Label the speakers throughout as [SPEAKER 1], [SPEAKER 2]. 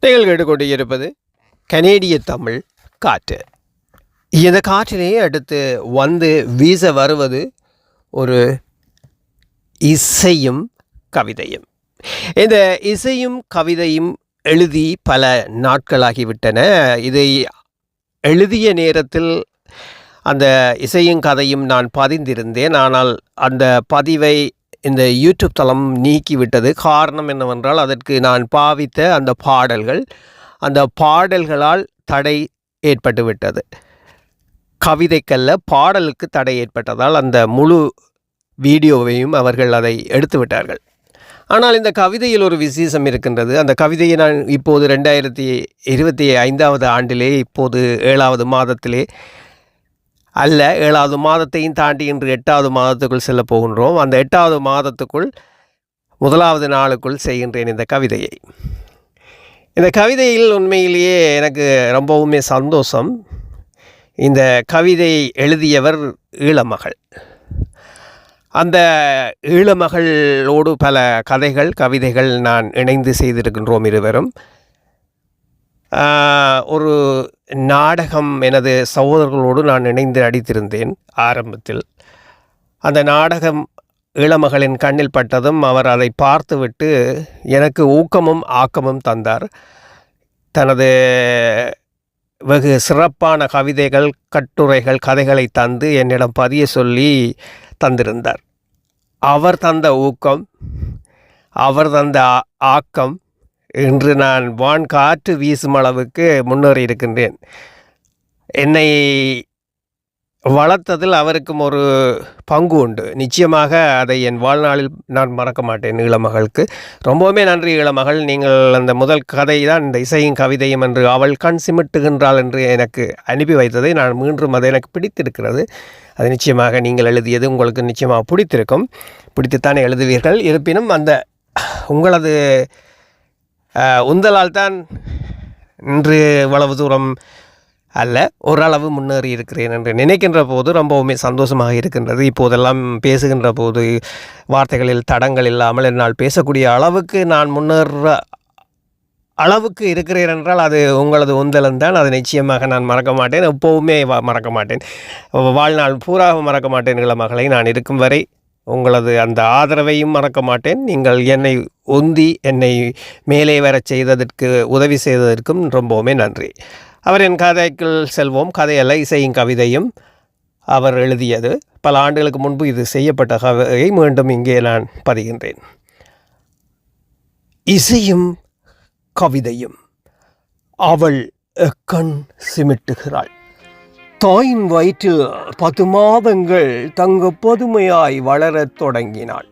[SPEAKER 1] நீங்கள் கேட்டுக்கொண்டிருப்பது கனேடிய தமிழ் காற்று. இந்த காற்றிலே அடுத்து வந்து வீச வருவது ஒரு இசையும் கவிதையும். இந்த இசையும் கவிதையும் எழுதி பல நாட்களாகிவிட்டன. இதை எழுதிய நேரத்தில் அந்த இசையும் கதையும் நான் பதிந்திருந்தேன். ஆனால் அந்த பதிவை இந்த யூடியூப் தளம் நீக்கிவிட்டது. காரணம் என்னவென்றால் அதற்கு நான் பாவித்த அந்த பாடல்கள் அந்த பாடல்களால் தடை ஏற்பட்டு விட்டது கவிதைக்கல்ல பாடலுக்கு தடை ஏற்பட்டதால் அந்த முழு வீடியோவையும் அவர்கள் அதை எடுத்து விட்டார்கள் ஆனால் இந்த கவிதையில் ஒரு விசேஷம் இருக்கின்றது. அந்த கவிதையை நான் இப்போது ரெண்டாயிரத்தி இருபத்தி ஐந்தாவது ஆண்டிலே இப்போது ஏழாவது மாதத்திலே அல்ல ஏழாவது மாதத்தையும் தாண்டி இன்று எட்டாவது மாதத்துக்குள் செல்ல போகின்றோம். அந்த எட்டாவது மாதத்துக்குள் முதலாவது நாளுக்குள் செய்கின்றேன் இந்த கவிதையை. இந்த கவிதையில் உண்மையிலேயே எனக்கு ரொம்பவுமே சந்தோஷம். இந்த கவிதை எழுதியவர் ஈழமகள். அந்த ஈழமகளோடு பல கதைகள் கவிதைகள் நான் இணைந்து செய்திருக்கின்றோம் இருவரும். ஒரு நாடகம் எனது சகோதரர்களோடு நான் இணைந்து நடித்திருந்தேன் ஆரம்பத்தில். அந்த நாடகம் இளமகளின் கண்ணில் பட்டதும் அவர் அதை பார்த்துவிட்டு எனக்கு ஊக்கமும் ஆக்கமும் தந்தார். தனது வெகு சிறப்பான கவிதைகள் கட்டுரைகள் கதைகளை தந்து என்னிடம் பதிய சொல்லி தந்திருந்தார். அவர் தந்த ஊக்கம் அவர் தந்த ஆ- ஆக்கம் இன்று நான் வான் காற்று வீசும் அளவுக்கு முன்னேறி இருக்கின்றேன். என்னை வளர்த்ததில் அவருக்கும் ஒரு பங்கு உண்டு. நிச்சயமாக அதை என் வாழ்நாளில் நான் மறக்க மாட்டேன் இளமகளுக்கு ரொம்பவுமே நன்றி இளமகள் நீங்கள் அந்த முதல் கதை தான் இந்த இசையும் கவிதையும் என்று அவள் கண் சிமிட்டுகின்றாள் என்று எனக்கு அனுப்பி வைத்ததை நான் மீண்டும் அது எனக்கு பிடித்திருக்கிறது. அது நிச்சயமாக நீங்கள் எழுதியது உங்களுக்கு நிச்சயமாக பிடித்திருக்கும். பிடித்துத்தானே எழுதுவீர்கள். இருப்பினும் அந்த உங்களது உந்தலால் தான் இன்று இவ்வளவு தூரம் அல்ல ஓரளவு முன்னேறி இருக்கிறேன் என்று நினைக்கின்ற போது ரொம்பவுமே சந்தோஷமாக இருக்கின்றது. இப்போதெல்லாம் பேசுகின்ற போது வார்த்தைகளில் தடங்கள் இல்லாமல் என்னால் பேசக்கூடிய அளவுக்கு நான் முன்னேற அளவுக்கு இருக்கிறேன் என்றால் அது உங்களது உந்தலம் தான். நிச்சயமாக நான் மறக்க மாட்டேன். எப்போவுமே மறக்க மாட்டேன். வாழ்நாள் பூராக மறக்க மாட்டேன். இளமகளை நான் இருக்கும் வரை உங்களது அந்த ஆதரவையும் மறக்க மாட்டேன். நீங்கள் என்னை உந்தி என்னை மேலே வரச் செய்ததற்கு உதவி செய்ததற்கும் ரொம்பவுமே நன்றி. அவரின் கதைக்குள் செல்வோம். கதையல்ல இசையும் கவிதையும். அவர் எழுதியது. பல ஆண்டுகளுக்கு முன்பு இது செய்யப்பட்ட கதையை மீண்டும் இங்கே நான் பதிகின்றேன். இசையும் கவிதையும். அவள் கண் சிமிட்டுகிறாள். தாயின் வயிற்றில் பத்து மாதங்கள் தங்க பதுமையாய் வளரத் தொடங்கினாள்.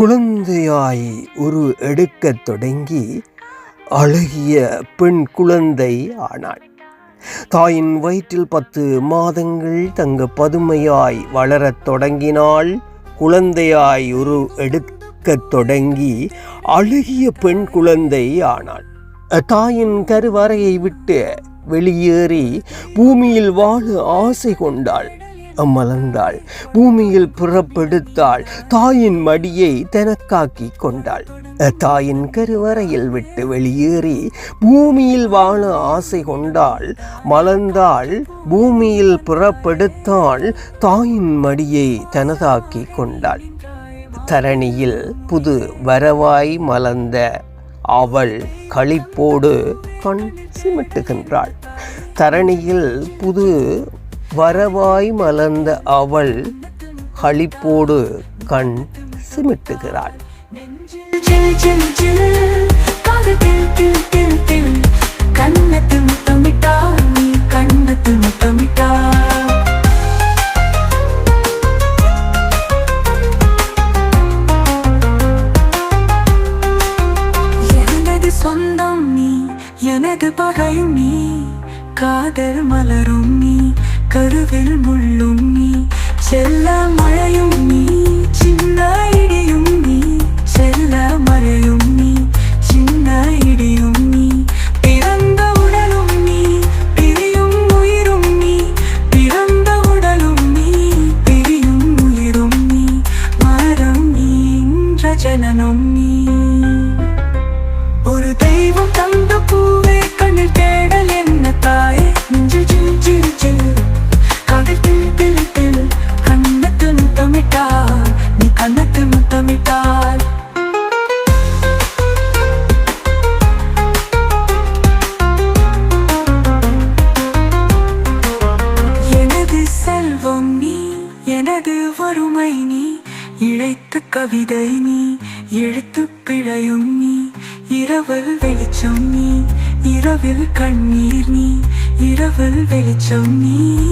[SPEAKER 1] குழந்தையாய் உரு எடுக்கத் தொடங்கி அழகிய பெண் குழந்தை ஆனாள். தாயின் வயிற்றில் பத்து மாதங்கள் தங்க பதுமையாய் வளரத் தொடங்கினாள். குழந்தையாய் உரு எடுக்கத் தொடங்கி அழகிய பெண் குழந்தை ஆனாள். தாயின் கருவறையை விட்டு வெளியேறி பூமியில் வாழ ஆசை கொண்டாள். மலர்ந்தாள் பூமியில் புறப்படுத்தாள். தாயின் மடியை தனக்காக்கி கொண்டாள். தாயின் கருவறையில் விட்டு வெளியேறி பூமியில் வாழ ஆசை கொண்டாள். மலர்ந்தாள். பூமியில் புறப்படுத்தாள். தாயின் மடியை தனதாக்கி கொண்டாள். தரணியில் புது வரவாய் மலர்ந்த அவள் களிப்போடு கண் சிமிட்டுகின்றாள். தரணியில் புது வரவாய் மலர்ந்த அவள் களிப்போடு கண் சிமிட்டுகிறாள்.
[SPEAKER 2] சில் கண்ணத்தில் முத்தமிட்டா நீ கண்ணத்தில் முத்தமிட்டா இரவில் கண்ணீர் நீ இரவில் வெளிச்சம் நீ.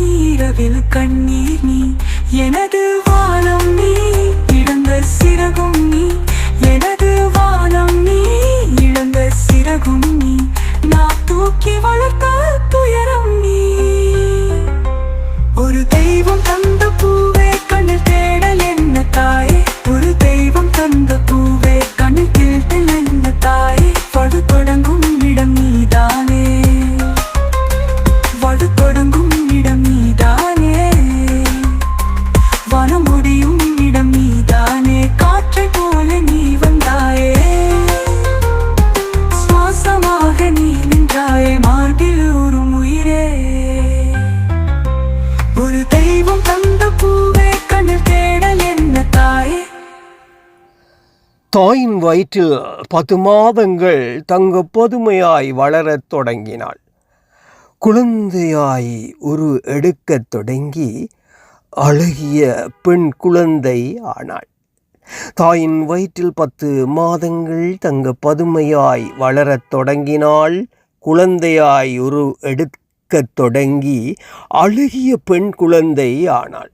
[SPEAKER 1] வயிற்றில் பத்து மாதங்கள் தங்க பொதுமையாய் வளரத் தொடங்கினாள். குழந்தையாய் உரு எடுக்கத் தொடங்கி அழகிய பெண் குழந்தை ஆனாள். தாயின் வயிற்றில் பத்து மாதங்கள் தங்க பதுமையாய் வளரத் தொடங்கினாள். குழந்தையாய் உரு எடுக்கத் தொடங்கி அழகிய பெண் குழந்தை ஆனாள்.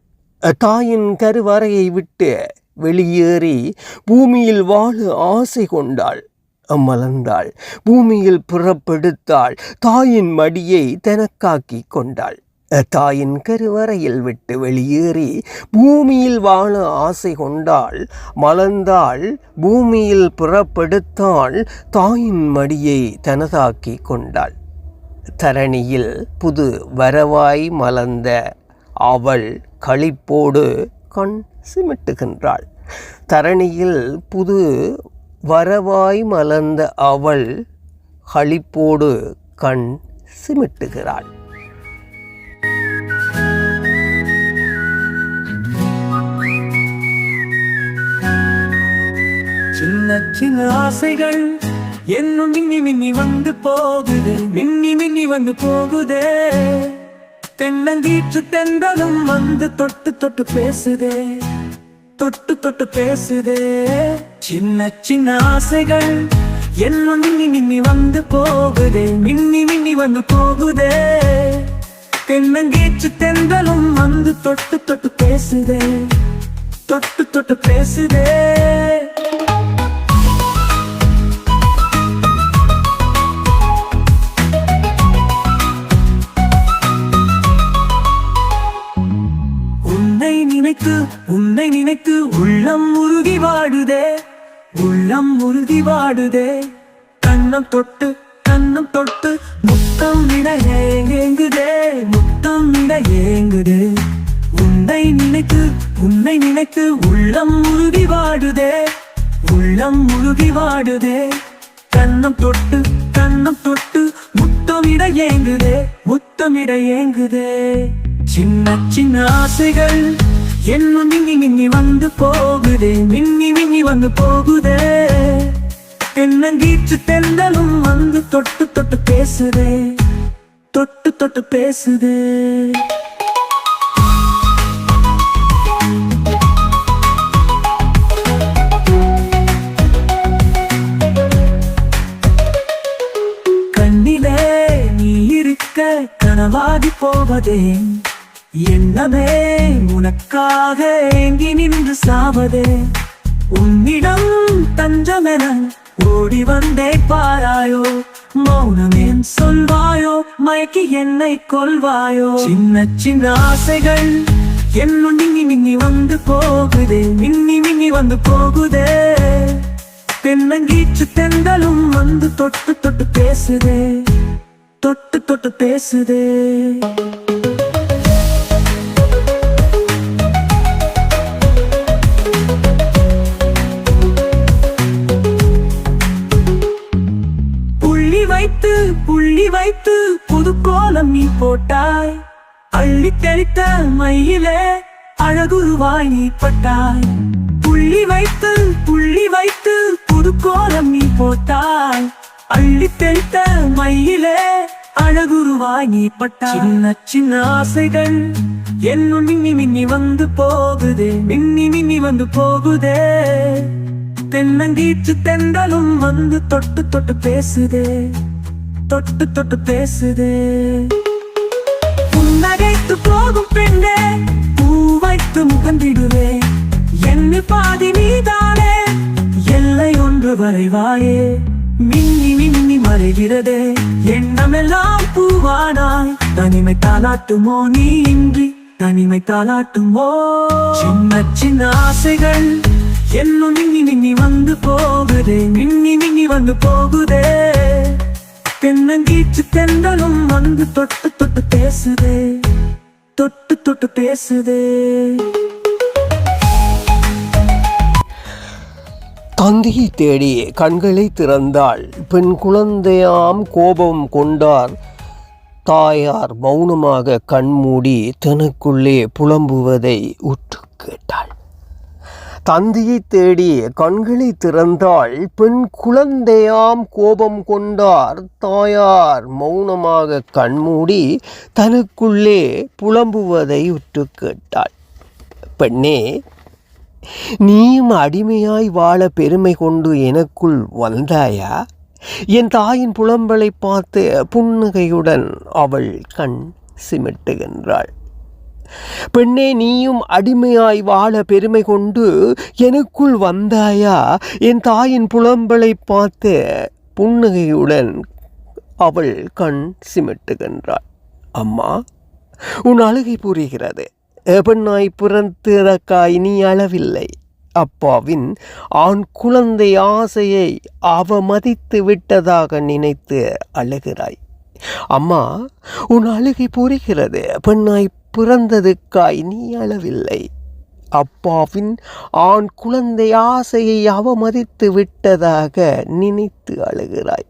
[SPEAKER 1] தாயின் கருவறையை விட்டு வெளியேறி பூமியில் வாழ ஆசை கொண்டாள். மலர்ந்தாள் பூமியில் புறப்படுத்தாள். தாயின் மடியை தனக்காக்கி கொண்டாள். தாயின் கருவறையில் விட்டு வெளியேறி பூமியில் வாழ ஆசை கொண்டாள். மலர்ந்தாள். பூமியில் புறப்படுத்தாள். தாயின் மடியை தனதாக்கி கொண்டாள். தரணியில் புது வரவாய் மலர்ந்த அவள் களிப்போடு கண் சிமிட்டுகின்றாள். தரணியில் புது வரவாய் மலர்ந்த அவள் களிப்போடு கண் சிமிட்டுகிறாள்.
[SPEAKER 2] சின்ன சின்ன ஆசைகள் என்னும் மின்னி மின்னி வந்து போகுது மின்னி மின்னி வந்து போகுதே. தென்னங்கீற்று தென்றலும் வந்து தொட்டு தொட்டு பேசுதே. தொட்டு தொட்டு பேசுதே. சின்ன சின்ன ஆசைகள் என்னும் மின்னி மின்னி வந்து போகுதே. மின்னி மின்னி வந்து போகுதே. தென்னங்கீச்சு தென்றலும் வந்து தொட்டு தொட்டு பேசுதே. தொட்டு தொட்டு பேசுதே. நினைத்து உன்னை நினைத்து உள்ளம் உருகி வாடுதே உள்ளம் உருகி வாடுதே. கண்ணம் தொட்டு கண்ணம் தொட்டு முத்தம் விட ஏங்குதே முத்தம் விட ஏங்குதே. உன்னை நினைத்து உன்னை நினைத்து உள்ளம் உருகி வாடுதே உள்ளம் உருகி வாடுதே. கண்ணம் தொட்டு கண்ணம் தொட்டு முத்தமிட ஏங்குதே முத்தமிட ஏங்குதே. சின்ன சின்ன ஆசைகள் என்னும் மின்னி மின்னி வந்து போகுதே மின்னி மின்னி வந்து போகுதே. தென்னங்கீற்று தென்றலும் வந்து தொட்டு தொட்டு பேசுதே தொட்டு தொட்டு பேசுதே. கண்ணிலே நீ இருக்க கனவாகி போவதே என்னமே உனக்காக ஏங்கி நின்று சாவதே. உன்னிடம் தஞ்சமென ஓடி வந்தே பாராயோ. மௌனமேன் சொல்வாயோ மயக்கி என்னை கொள்வாயோ சின்ன சின்ன ஆசைகள் என்னும் மின்னி மின்னி வந்து போகுதே. மின்னி மின்னி வந்து போகுதே. தென்னங்கீச்சு தெந்தலும் வந்து தொட்டு தொட்டு பேசுதே. தொட்டு தொட்டு பேசுதே. எண்ணி வைத்து புது கோலம் நீ போட்டாய். அள்ளி தெளித்த மயிலே அழகுருவாய் நீ பட்டாய். புள்ளி வைத்து புள்ளி வைத்து புது கோலம் நீ போட்டாய். அள்ளி தெளித்த மயிலே அழகுருவாய் நீ பட்டாய். சின்ன சின்ன ஆசைகள் என்னும் மின்னி மின்னி வந்து போகுதே மின்னி மின்னி வந்து போகுதே. தென்னங்கீச்சு தென்றலும் வந்து தொட்டு தொட்டு பேசுதே. தொட்டு தொட்டு பேசுது. புன்னகைத்து போகும் பெண்ணே பூ வைத்து முகந்திடுவே என்ன பாதி நீதானே எல்லை ஒன்று வரைவாயே மின்னி மின்னி மறைகிறதே எண்ணமெல்லாம் பூவானாய். தனிமை தாளாட்டுமோ நீ இன்றி தனிமை தாளாட்டுமோ? சின்ன சின்ன ஆசைகள் என்னும் மின்னி மின்னி வந்து போகுதே மின்னி மின்னி வந்து போகுதே. தென்னங்கீச்சு தென்றலும் வந்து தொட்டு தொட்டு பேசுதே. தொட்டு தொட்டு பேசுதே.
[SPEAKER 1] தந்தையை தேடி கண்களை திறந்தாள். பெண் குழந்தையாம் கோபம் கொண்டார். தாயார் மௌனமாக கண்மூடி தனக்குள்ளே புலம்புவதை உற்று கேட்டாள். தந்தியை தேடி கண்களை திறந்தாள் பெண் குழந்தையாம் கோபம் கொண்டார். தாயார் மௌனமாக கண்மூடி தனக்குள்ளே புலம்புவதை உற்று கேட்டாள். பெண்ணே நீயும் அடிமையாய் வாழ பெருமை கொண்டு எனக்குள் வந்தாயா? என் தாயின் புலம்பலை பார்த்து புன்னகையுடன் அவள் கண் சிமிட்டுகின்றாள். பெண்ணே நீயும் அடிமையாய் வாழ பெருமை கொண்டு எனக்குள் வந்தாயா? என் தாயின் புலம்பலை பார்த்து புன்னகையுடன் அவள் கண் சிமிட்டுகின்றாள். அம்மா உன் அழுகை புரிகிறது. பெண்ணாய் பிறந்ததற்காய் நீ அளவில்லை. அப்பாவின் ஆண் குழந்தை ஆசையை அவமதித்து விட்டதாக நினைத்து அழுகிறாய். அம்மா உன் அழுகை புரிகிறது. பெண்ணாய் பிறந்ததுக்காய் நீ அளவில்லை. அப்பாவின் ஆண் குழந்தை ஆசையை அவமதித்து விட்டதாக நினைத்து அழுகிறாய்.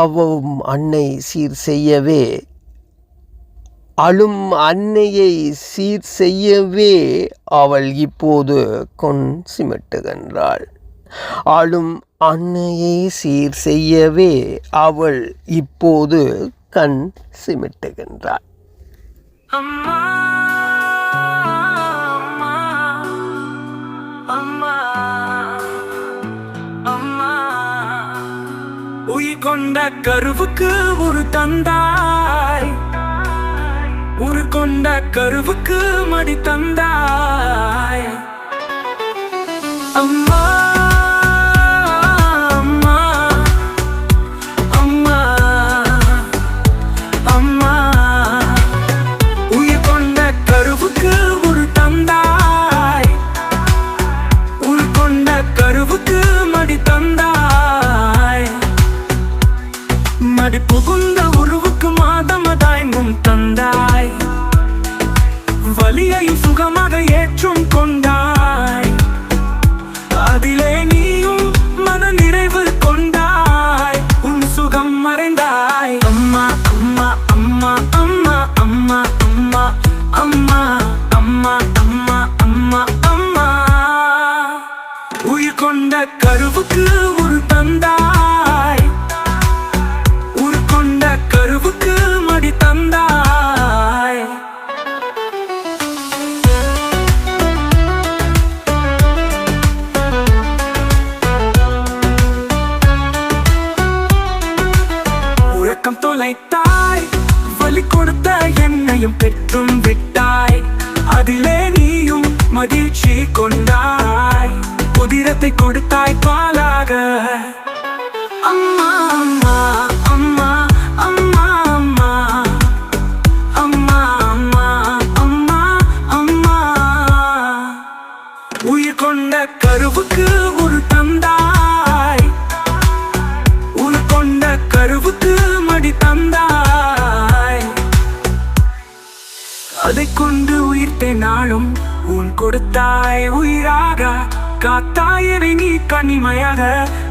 [SPEAKER 1] அவ்வும் அன்னை சீர் செய்யவே அழும் அன்னையை சீர் செய்யவே அவள் இப்போது கொன் சிமிட்டுகின்றாள். அழும் அன்னையை சீர் செய்யவே அவள் இப்போது கண் சிமிட்டுகின்றாள்.
[SPEAKER 2] அம்மா அம்மா அம்மா உயிர் கொண்ட கருவுக்கு ஒரு தந்தாய். ஒரு கொண்ட கருவுக்கு மடி தந்தாய். அம்மா. mama.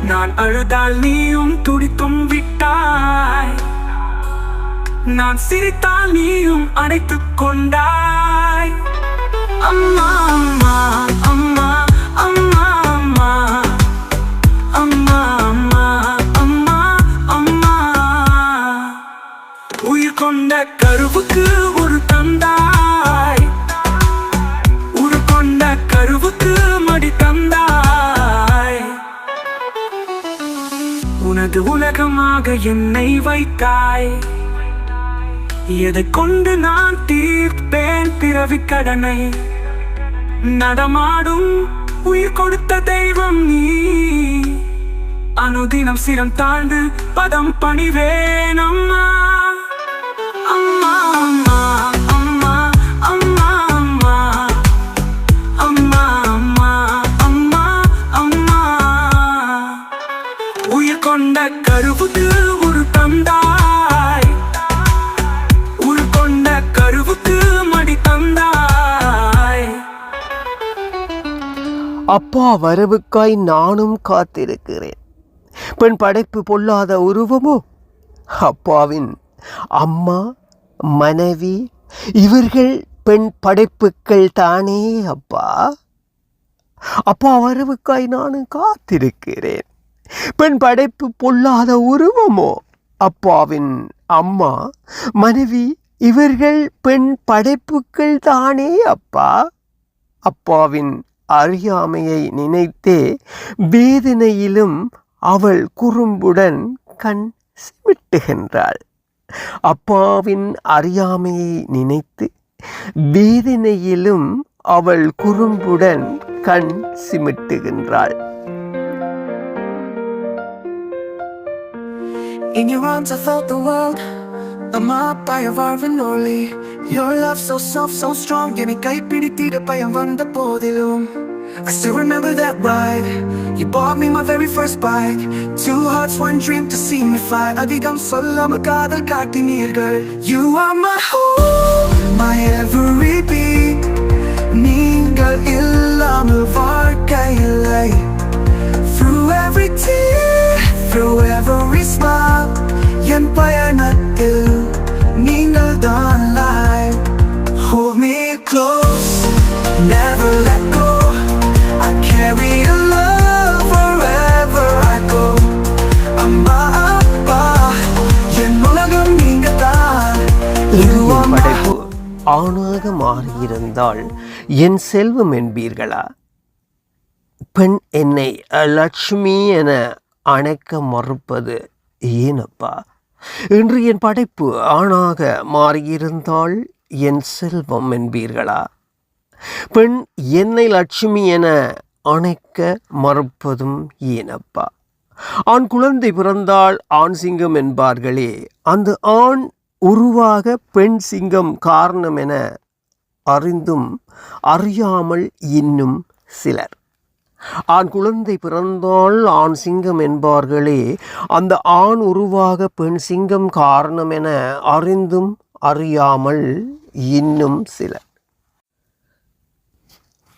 [SPEAKER 2] நான் அழுதால் நீயும் துடித்தும் விட்டாய் நான் சிரித்தால் நீயும் அணைத்துக் கொண்டாய். அம்மா அம்மா அம்மா அம்மா அம்மா. அம்மா அம்மா அம்மா அம்மா. உயிர் கொண்ட கருவுக்கு உனது உலகமாக என்னை வைத்தாய். எதை கொண்டு நான் தீர்ப்பேன் பிறவி கடனை? நடமாடும் உயிர் கொடுத்த தெய்வம் நீ. அனுதினம் சிரம் தாழ்ந்து பதம் பணிவேனம்மா கருவுக்கு ஒரு தந்தாய். உரு கொண்ட கருவுக்கு மடி தந்தாய்.
[SPEAKER 1] அப்பா வரவுக்காய் நானும் காத்திருக்கிறேன். பெண் படைப்பு பொல்லாத உருவமோ? அப்பாவின் அம்மா மனைவி இவர்கள் பெண் படைப்புக்கள் தானே அப்பா. அப்பா வரவுக்காய் நானும் காத்திருக்கிறேன். பெண் படைப்பு பொல்லாத உருவமோ? அப்பாவின் அம்மா மனைவி இவர்கள் பெண் படைப்புக்கள் தானே அப்பா? அப்பாவின் அறியாமையை நினைத்தே வேதனையிலும் அவள் குறும்புடன் கண் சிமிட்டுகின்றாள். அப்பாவின் அறியாமையை நினைத்து வேதனையிலும் அவள் குறும்புடன் கண் சிமிட்டுகின்றாள்.
[SPEAKER 2] In your arms I felt the world I'm up by a Marvin Orly Your love so soft, so strong என்னை கைப்பிடித்திட பயம் வந்த போதிலும் I still remember that ride You bought me my very first bike Two hearts, one dream to see me fly அதிகம் சொல்லாம காதல் காட்டினீர்கள் You are my home, my every beat நீங்கள் இல்லாமல்
[SPEAKER 1] ஆணாக மாறியிருந்தால் என் செல்வம் என்பீர்களா? பெண் என்னை லட்சுமி என அணைக்க மறுப்பது ஏனப்பா? இன்று என் படைப்பு ஆணாக மாறியிருந்தால் என் செல்வம் என்பீர்களா? பெண் என்னை லட்சுமி என அணைக்க மறுப்பதும் ஏனப்பா? ஆண் குழந்தை பிறந்தால் ஆண் சிங்கம் என்பார்களே அந்த ஆண் உருவாக பெண் சிங்கம் காரணம் என அறிந்தும் அறியாமல் இன்னும் சிலர். ஆண் குழந்தை பிறந்தால் ஆண் சிங்கம் என்பார்களே அந்த ஆண் உருவாக பெண் சிங்கம் காரணம் என அறிந்தும் அறியாமல் இன்னும் சிலர்.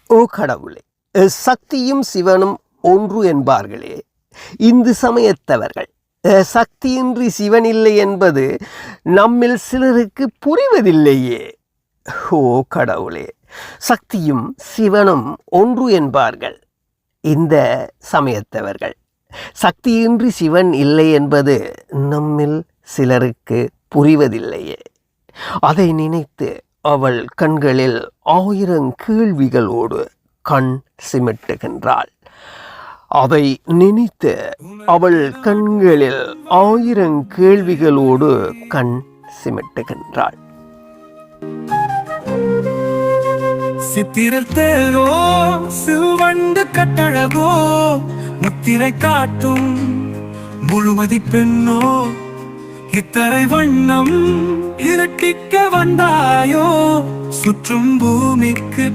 [SPEAKER 1] ஓ கடவுளே சக்தியும் சிவனும் ஒன்று என்பார்களே இந்து சமயத்தவர்கள். சக்தியின்றி சிவன் இல்லை என்பது நம்மில் சிலருக்கு புரிவதில்லையே. ஓ கடவுளே. சக்தியும் சிவனும் ஒன்று என்பார்கள். இந்த சமயத்தவர்கள். சக்தியின்றி சிவன் இல்லை என்பது நம்மில் சிலருக்கு புரிவதில்லையே. அதை நினைத்து அவள் கண்களில் ஆயிரம் கேள்விகளோடு கண் சிமிட்டுகின்றாள். அதை நினைத்து அவள் கண்களில் ஆயிரம் கேள்விகளோடு கண் சிமிட்டுகின்றாள்.
[SPEAKER 2] சித்திரத்தேரோ சில்வண்டு கட்டழகோ முத்திரை காட்டும் முழுமதி பெண்ணோ இத்தரை வண்ணம் இரட்டிக்க வந்தாயோ சுற்றும் பூமிக்கு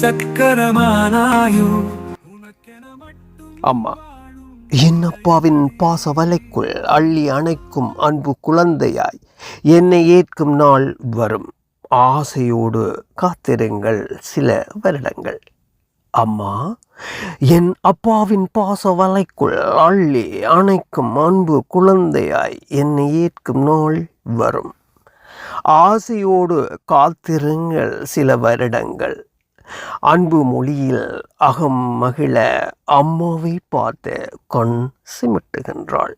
[SPEAKER 2] சக்கரமானாயோ.
[SPEAKER 1] அம்மா என் அப்பாவின் பாச வலைக்குள் அள்ளி அணைக்கும் அன்பு குழந்தையாய் என்னை ஏற்கும் நாள் வரும். ஆசையோடு காத்திருங்கள் சில வருடங்கள். அம்மா என் அப்பாவின் பாச வலைக்குள் அள்ளி அணைக்கும் அன்பு குழந்தையாய் என்னை ஏற்கும் நாள் வரும். ஆசையோடு காத்திருங்கள் சில வருடங்கள். அன்பு மொழியில் அகம் மகிழ அம்மாவை பார்த்து கண் சிமிட்டுகின்றாள்.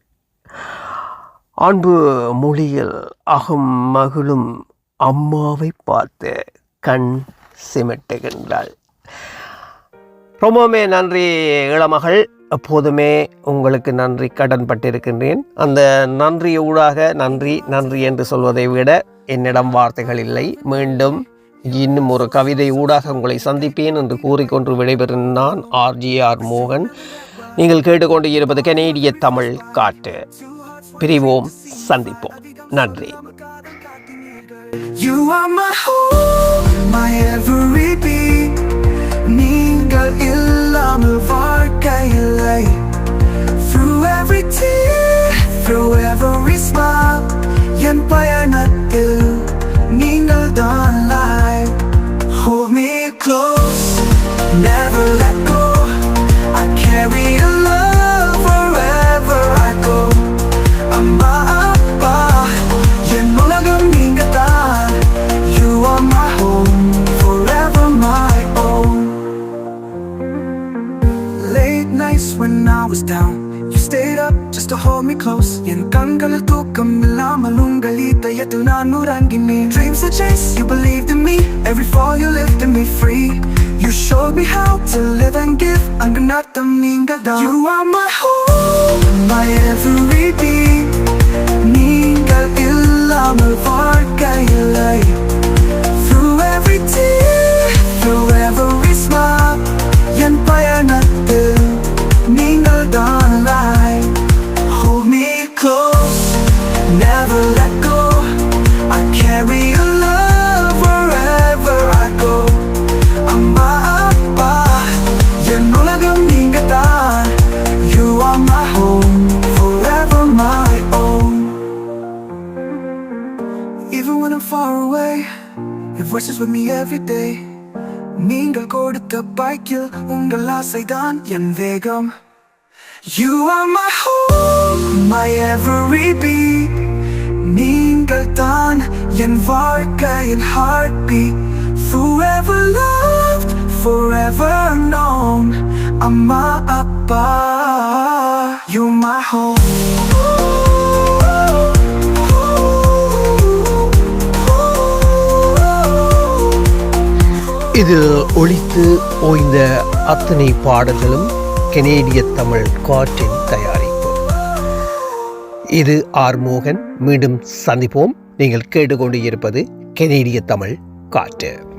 [SPEAKER 1] அன்பு மொழியில் அகம் மகிழும் அம்மாவை பார்த்து கண் சிமிட்டுகின்றாள். ரொம்பவுமே நன்றி இளமகள். எப்போதுமே உங்களுக்கு நன்றி கடன் பட்டிருக்கின்றேன். அந்த நன்றி ஊடாக நன்றி நன்றி என்று சொல்வதை விட என்னிடம் வார்த்தைகள் இல்லை. மீண்டும் இன்னும் ஒரு கவிதை ஊடாக உங்களை சந்திப்பேன் என்று கூறிக்கொண்டு விடைபெறும் நான் ஆர்ஜிஆர் மோகன். நீங்கள் கேட்டுக்கொண்டு இருப்பது கனேடிய தமிழ் காட்டு பிரிவோம் சந்திப்போம். நன்றி.
[SPEAKER 3] You are my home, my every beat. நீங்கள் இல்லாமல் வாழ்க்கையில்லை. Through every tear, through every smile என் பயணத்தில் நீங்கள் தான் to hold me close என் கண்களில் தூக்கம் இல்லாமல் உங்கள் இதயத்தில் நான் உறங்கினேன் Dreams to chase, you believed in me Every fall you lifted me free You showed me how to live and give அங்கு நட்டம் நீங்க தான் You are my home, my every beat ஆசைதான் என் வேகம் You are my home, my every beat நீங்கள் தான் என் வாழ்க்கையின் heartbeat Forever loved, forever known அம்மா அப்பா You my home
[SPEAKER 1] இது ஒழித்து ஓய்ந்த அத்தனை பாடல்களும் கெனேடிய தமிழ் காற்றின் தயாரிப்பு. இது ஆர் மோகன். மீண்டும் சந்திப்போம். நீங்கள் கேட்டுக்கொண்டு இருப்பது கெனேடிய தமிழ் காற்று.